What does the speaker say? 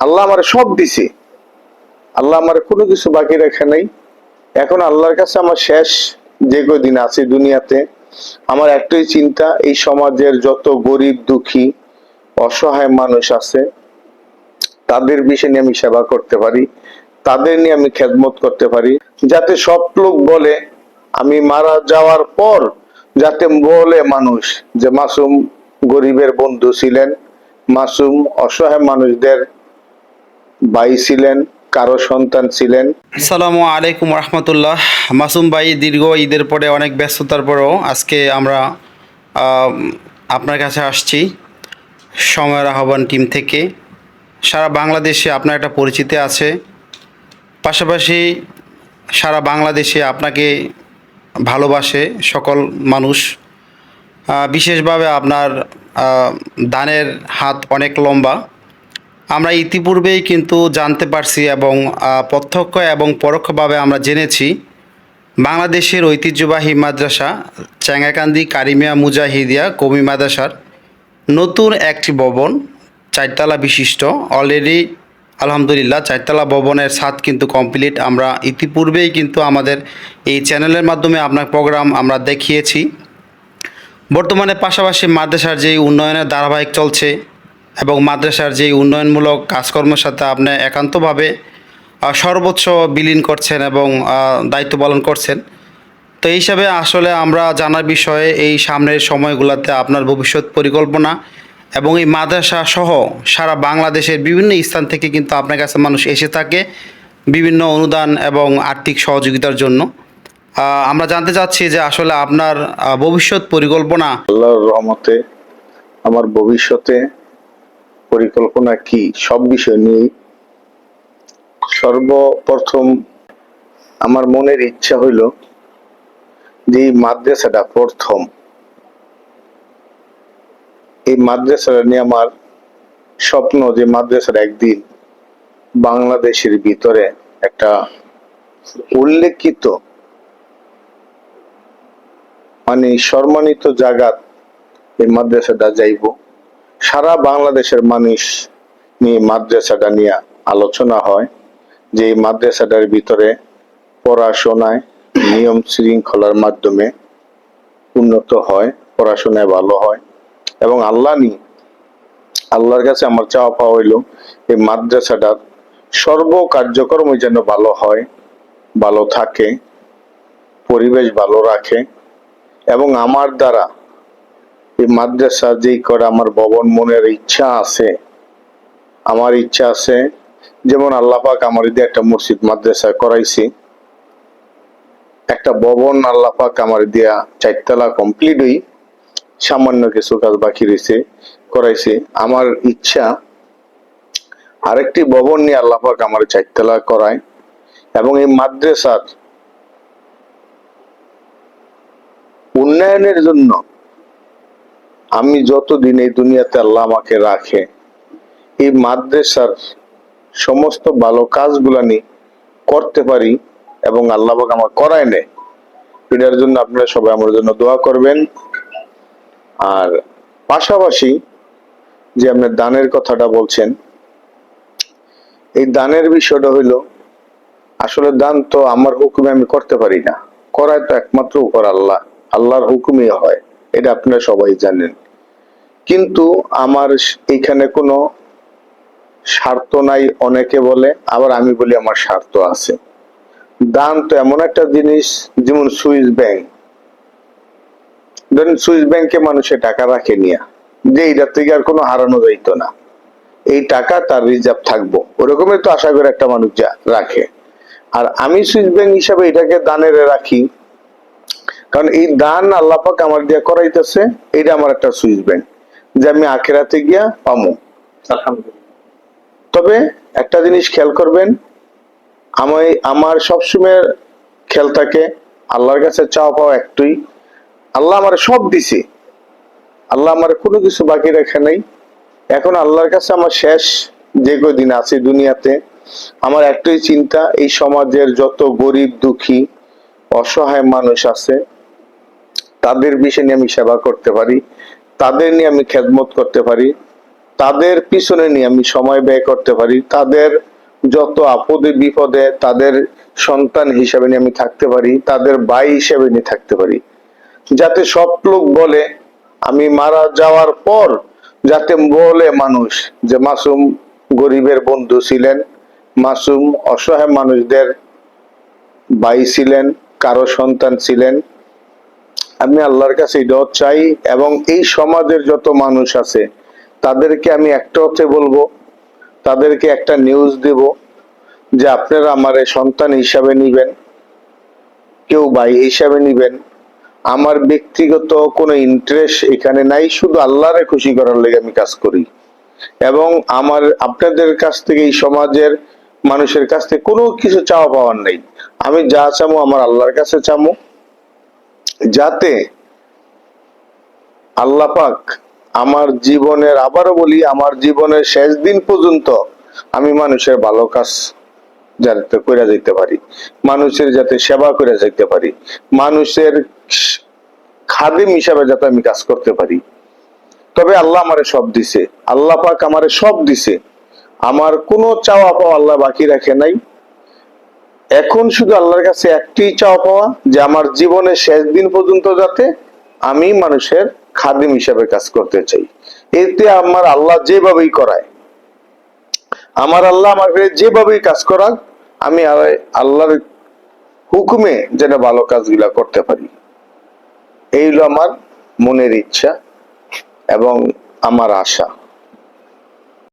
আল্লাহ আমার সব দিছে। আল্লাহ আমার কোনো কিছু বাকি রাখে নাই। এখন আল্লাহর কাছে আমার শেষ যে কদিন আছে দুনিয়াতে, আমার একটাই চিন্তা, এই সমাজের যত গরিব, দুঃখী, অসহায় মানুষ আছে, তাদের বিষয় নিয়ে আমি সেবা করতে পারি, তাদের নিয়ে আমি খেদমত করতে পারি, যাতে সব লোক বলে, আমি মারা যাওয়ার পর যাতে বলে মানুষ যে মাসুম গরিবের বন্ধু ছিলেন, মাসুম অসহায় মানুষদের ভাই ছিলেন, কারও সন্তান ছিলেন। আসসালামু আলাইকুম রহমতুল্লাহ। মাসুম ভাই, দীর্ঘ ঈদের পরে অনেক ব্যস্ততার পরেও আজকে আমরা আপনার কাছে আসছি সময়ের আহ্বান টিম থেকে। সারা বাংলাদেশে আপনার একটা পরিচিতি আছে। পাশাপাশি সারা বাংলাদেশে আপনাকে ভালোবাসে সকল মানুষ। বিশেষভাবে আপনার দানের হাত অনেক লম্বা। আমরা ইতিপূর্বেই কিন্তু জানতে পারছি এবং প্রত্যক্ষ এবং পরোক্ষভাবে আমরা জেনেছি, বাংলাদেশের ঐতিহ্যবাহী মাদ্রাসা চ্যাঙ্গাকান্দি কারিমিয়া মুজাহিদিয়া কমি মাদ্রাসার নতুন একটি ভবন, চারতলা বিশিষ্ট অলরেডি আলহামদুলিল্লাহ, চারতলা ভবনের ছাদ কিন্তু কমপ্লিট আমরা ইতিপূর্বেই কিন্তু আমাদের এই চ্যানেলের মাধ্যমে আপনার প্রোগ্রাম আমরা দেখিয়েছি। বর্তমানে পাশাপাশি মাদ্রাসার যে উন্নয়নের ধারাবাহিক চলছে এবং মাদ্রাসার যে উন্নয়নমূলক কাজকর্মের সাথে আপনি একান্তভাবে সর্বোচ্চ বিলীন করছেন এবং দায়িত্ব পালন করছেন। তো এই হিসাবে আসলে আমরা জানার বিষয়ে এই সামনের সময়গুলোতে আপনার ভবিষ্যৎ পরিকল্পনা এবং এই মাদ্রাসা সহ সারা বাংলাদেশের বিভিন্ন স্থান থেকে কিন্তু আপনার কাছে মানুষ এসে থাকে বিভিন্ন অনুদান এবং আর্থিক সহযোগিতার জন্য। আমরা জানতে চাচ্ছি যে আসলে আপনার ভবিষ্যৎ পরিকল্পনা আল্লাহর রহমতে আমার ভবিষ্যতে পরিকল্পনা কি? সব বিষয় নিয়েই। সর্বপ্রথম আমার মনের ইচ্ছা হইল যে মাদ্রাসাটা প্রথম। এই মাদ্রাসাটা নিয়ে আমার স্বপ্ন যে মাদ্রাসাটা একদিন বাংলাদেশের ভিতরে একটা উল্লেখিত মানে সম্মানিত জায়গাত এই মাদ্রাসাটা যাইব। সারা বাংলাদেশের মানুষ নিয়ে মাদ্রাসাটা নিয়ে আলোচনা হয়, যে এই মাদ্রাসাটার ভিতরে পড়াশোনায় নিয়ম শৃঙ্খলার মাধ্যমে উন্নত হয়, পড়াশোনায় ভালো হয় এবং আল্লাহ নি, আল্লাহর কাছে আমার চাওয়া পাওয়া হইল এই মাদ্রাসাটার সর্ব কার্যক্রম যেন ভালো হয়, ভালো থাকে, পরিবেশ ভালো রাখে এবং আমার দ্বারা এই মাদ্রাসা যেই করে আমার ভবন মনের ইচ্ছা আছে, আমার ইচ্ছা আছে, যেমন আল্লাহ পাক আমার দিয়ে একটা মসজিদ মাদ্রাসা করাইছি। একটা ভবন আল্লাহ পাক আমার দিয়া চারতলা কমপ্লিট হই, সামান্য কিছু কাজ বাকি রয়েছে, করাইছে। আমার ইচ্ছা আরেকটি ভবন নিয়ে আল্লাহ পাক আমার চারতলা করায় এবং এই মাদ্রাসার উন্নয়নের জন্য আমি যতদিন এই দুনিয়াতে আল্লাহ আমাকে রাখে, এই মাদ্রাসার সমস্ত ভালো কাজগুলা করতে পারি এবং আল্লাহ আমার করায় নেয়। এটার জন্য আপনারা সবাই আমার জন্য দোয়া করবেন। আর পাশাপাশি যে আপনি দানের কথাটা বলছেন, এই দানের বিষয়টা হইল, আসলে দান তো আমার হুকুমে আমি করতে পারি না। করায় তো একমাত্র উপর আল্লাহ। আল্লাহর হুকুমই হয়। এটা আপনারা সবাই জানেন। কিন্তু আমার এখানে কোনো স্বার্থ নাই, অনেকে বলে, আবার আমি বলি আমার স্বার্থ আছে। দান তো এমন একটা জিনিস, যেমন সুইস ব্যাংক। ধরেন সুইস ব্যাংকে মানুষে টাকা রাখে নিয়া, যে এইটা থেকে আর কোনো হারানো যাইতো না। এই টাকা তার রিজার্ভ থাকব। ওরকমই তো আশা করে একটা মানুষ যা রাখে। আর আমি সুইস ব্যাংক হিসাবে এটাকে দানের রাখি কারণ এই দান আল্লাপাক আমার দিয়া করাইতেছে এটা আমার একটা সুইস ব্যাংক যে আমি আখেরাতে গিয়া পামু। তবে একটা জিনিস খেয়াল করবেন, আমি আমার সবসময় খেয়াল থাকে, আল্লাহর কাছে চাওয়া পাওয়া একটুই, আল্লাহ আমার সব দিছে। আল্লাহ আমার কোনো কিছু বাকি রাখে নাই। এখন আল্লাহর কাছে আমার শেষ যে কদিন আছে দুনিয়াতে, আমার একটাই চিন্তা, এই সমাজের যত গরিব দুঃখী, অসহায় মানুষ আছে তাদের বিষয় নিয়ে আমি সেবা করতে পারি, তাদের নিয়ে আমি খেদমত করতে পারি, তাদের পিছনে নিয়ে আমি সময় ব্যয় করতে পারি, তাদের যত আপদে বিপদে তাদের সন্তান হিসাবে নিয়ে আমি থাকতে পারি, তাদের ভাই হিসাবে নিয়ে থাকতে পারি। যাতে সব লোক বলে, আমি মারা যাওয়ার পর যাতে বলে মানুষ যে মাসুম গরিবের বন্ধু ছিলেন, মাসুম অসহায় মানুষদের ভাই ছিলেন, কারও সন্তান ছিলেন আমি আল্লাহর কাছে এটাও চাই এবং এই সমাজের যত মানুষ আছে, তাদেরকে আমি একটা হচ্ছে বলব, তাদেরকে একটা নিউজ দেব যে আপনারা আমার সন্তান হিসাবে নিবেন, কেউ ভাই হিসাবে নিবেন। আমার ব্যক্তিগত কোনো ইন্টারেস্ট এখানে নাই, শুধু আল্লাহরে খুশি করার লেগে আমি কাজ করি। এবং আমার, আপনাদের কাছ থেকে এই সমাজের মানুষের কাছ থেকে কোনো কিছু চাওয়া পাওয়ার নেই। আমি যা চামো, আমার আল্লাহর কাছে চামো। যাতে আল্লাহ পাক আমার জীবনের, আবারও বলি, আমার জীবনের শেষ দিন পর্যন্ত আমি মানুষের ভালো কাজ যাতে করে যেতে পারি, মানুষের যাতে সেবা করে যেতে পারি, মানুষের খাদিম হিসাবে যাতে আমি কাজ করতে পারি। তবে আল্লাহ আমারে সব দিছে, আল্লাহ পাক আমারে সব দিছে। আমার কোনো চাওয়া পাওয়া আল্লাহ বাকি রাখে নাই। এখন শুধু আল্লাহর কাছে একটি চাওয়া পাওয়া যে আমার জীবনের শেষ দিন পর্যন্ত যাতে আমি মানুষের খাদিম হিসাবে কাজ করতে চাই। এতে আমার আল্লাহ যেভাবেই করায়, আমার আল্লাহ আমাকে যেভাবেই কাজ করাক, আমি আল্লাহর হুকুমে যেন ভালো কাজগুলা করতে পারি। এই হলো আমার মনের ইচ্ছা এবং আমার আশা।